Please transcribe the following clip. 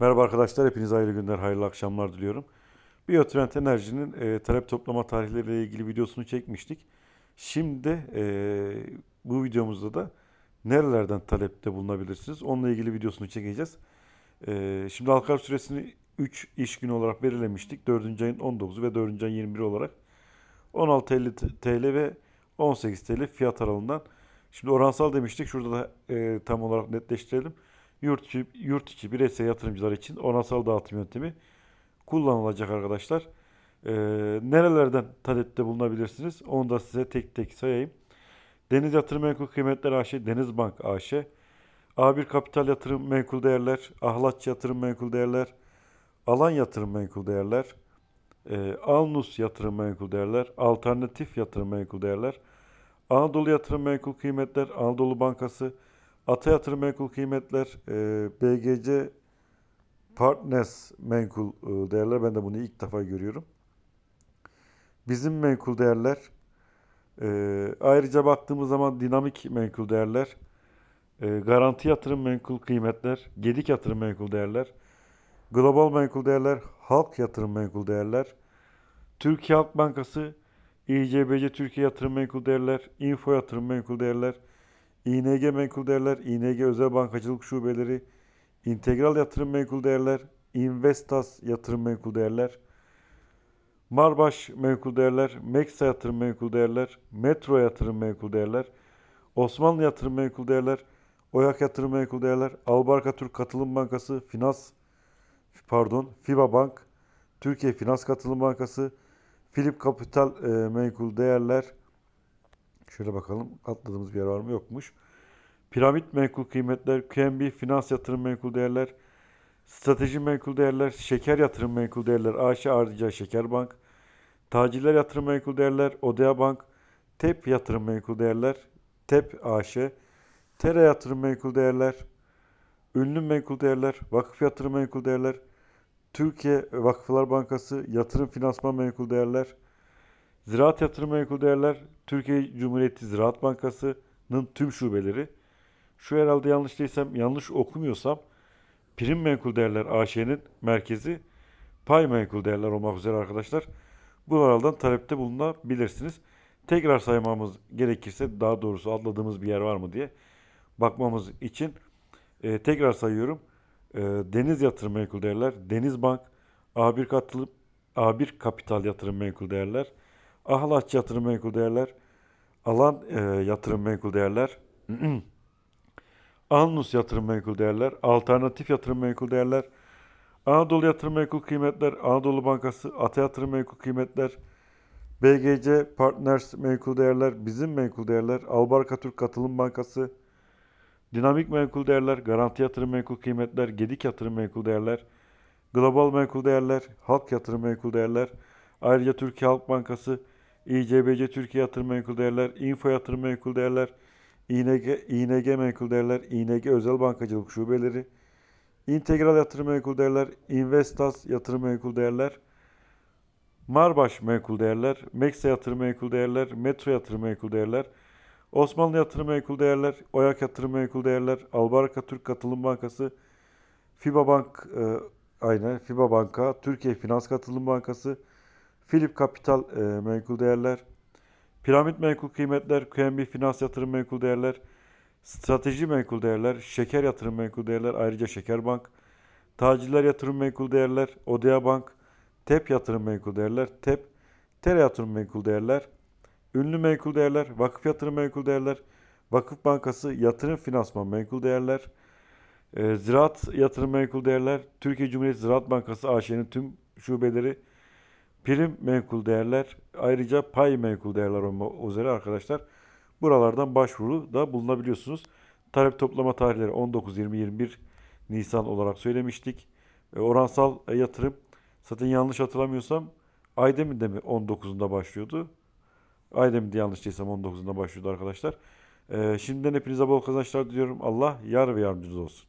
Merhaba arkadaşlar, hepinize hayırlı günler, hayırlı akşamlar diliyorum. Biyotrend Enerji'nin e, talep toplama tarihleriyle ilgili videosunu çekmiştik. Şimdi e, bu videomuzda da nerelerden talepte bulunabilirsiniz? Onunla ilgili videosunu çekeceğiz. E, şimdi halka süresini 3 iş günü olarak belirlemiştik. 4. ayın 19'u ve 4. ayın 21'i olarak 16.50 TL ve 18 TL fiyat aralığından. Şimdi oransal demiştik. Şurada da e, tam olarak netleştirelim. Yurt içi, yurt içi bireysel yatırımcılar için oransal dağıtım yöntemi kullanılacak arkadaşlar. E, nerelerden talepte bulunabilirsiniz? Onu da size tek tek sayayım. Deniz Yatırım Menkul Kıymetler AŞ, Denizbank AŞ, A1 Kapital Yatırım Menkul Değerler, Ahlaç Yatırım Menkul Değerler, Alan Yatırım Menkul Değerler, e, Alnus Yatırım Menkul Değerler, Alternatif Yatırım Menkul Değerler, Anadolu Yatırım Menkul Kıymetler, Anadolu Bankası, Ata Yatırım Menkul Kıymetler, e, BGC Partners Menkul e, Değerler, ben de bunu ilk defa görüyorum. Bizim menkul değerler, e, ayrıca baktığımız zaman dinamik menkul değerler, e, garanti yatırım menkul kıymetler, gedik yatırım menkul değerler, global menkul değerler, halk yatırım menkul değerler, Türkiye Halk Bankası, İCBC Türkiye Yatırım Menkul Değerler, Info Yatırım Menkul Değerler, İNG Menkul Değerler, İNG Özel Bankacılık Şubeleri, İntegral Yatırım Menkul Değerler, Investas Yatırım Menkul Değerler, Marbaş Menkul Değerler, Meksa Yatırım Menkul Değerler, Metro Yatırım Menkul Değerler, Osmanlı Yatırım Menkul Değerler, Oyak Yatırım Menkul Değerler, Albarka Türk Katılım Bankası, Finans, pardon, FIBA Bank, Türkiye Finans Katılım Bankası, Philip Kapital e, Menkul Değerler, şöyle bakalım atladığımız bir yer var mı yokmuş. Piramit Menkul Kıymetler, QNB Finans Yatırım Menkul Değerler, Strateji Menkul Değerler, Şeker Yatırım Menkul Değerler, AŞ Ardıca Şeker Bank, Tacirler Yatırım Menkul Değerler, Odea Bank, TEP Yatırım Menkul Değerler, TEP AŞ, Tera Yatırım Menkul Değerler, Ünlü Menkul Değerler, Vakıf Yatırım Menkul Değerler, Türkiye Vakıflar Bankası, Yatırım Finansman Menkul Değerler, Ziraat Yatırım Menkul Değerler, Türkiye Cumhuriyeti Ziraat Bankası'nın tüm şubeleri. Şu herhalde yanlış değilsem, yanlış okumuyorsam, Prim Menkul Değerler AŞ'nin merkezi Pay Menkul Değerler olmak üzere arkadaşlar. Buralardan talepte bulunabilirsiniz. Tekrar saymamız gerekirse, daha doğrusu atladığımız bir yer var mı diye bakmamız için e, tekrar sayıyorum. E, Deniz Yatırım Menkul Değerler, Denizbank, A1 Katılım, A1 Kapital Yatırım Menkul Değerler, Ahlaç Yatırım Menkul Değerler, Alan e, Yatırım Menkul Değerler, Alnus Yatırım Menkul Değerler, Alternatif Yatırım Menkul Değerler, Anadolu Yatırım Menkul Kıymetler, Anadolu Bankası, Ata Yatırım Menkul Kıymetler, BGC Partners Menkul Değerler, Bizim Menkul Değerler, Albarka Türk Katılım Bankası, Dinamik Menkul Değerler, Garanti Yatırım Menkul Kıymetler, Gedik Yatırım Menkul Değerler, Global Menkul Değerler, Halk Yatırım Menkul Değerler, ayrıca Türkiye Halk Bankası, İCBC Türkiye Yatırım Menkul Değerler, Info Yatırım Menkul Değerler, İNG, İNG Menkul Değerler, İNG Özel Bankacılık Şubeleri, İntegral Yatırım Menkul Değerler, Investas Yatırım Menkul Değerler, Marbaş Menkul Değerler, Meksa Yatırım Menkul Değerler, Metro Yatırım Menkul Değerler, Osmanlı Yatırım Menkul Değerler, Oyak Yatırım Menkul Değerler, Albarka Türk Katılım Bankası, FIBA Bank, e, aynen FIBA Banka, Türkiye Finans Katılım Bankası, Philip Kapital e, Menkul Değerler, Piramit Menkul Kıymetler, QNB Finans Yatırım Menkul Değerler, Strateji Menkul Değerler, Şeker Yatırım Menkul Değerler, ayrıca Şeker Bank, Tacirler Yatırım Menkul Değerler, Odea Bank, TEP Yatırım Menkul Değerler, TEP, Tere Yatırım Menkul Değerler, Ünlü Menkul Değerler, Vakıf Yatırım Menkul Değerler, Vakıf Bankası, Yatırım Finansman Menkul Değerler, e, Ziraat Yatırım Menkul Değerler, Türkiye Cumhuriyeti Ziraat Bankası AŞ'nin tüm şubeleri, prim menkul değerler, ayrıca pay menkul değerler olmak üzere arkadaşlar. Buralardan başvuru da bulunabiliyorsunuz. Talep toplama tarihleri 19, 20, 21 Nisan olarak söylemiştik. E, oransal e, yatırım zaten yanlış hatırlamıyorsam Aydemir'de mi 19'unda başlıyordu? Aydemir'de yanlış değilsem 19'unda başlıyordu arkadaşlar. E, şimdiden hepinize bol kazançlar diliyorum. Allah yar ve yardımcınız olsun.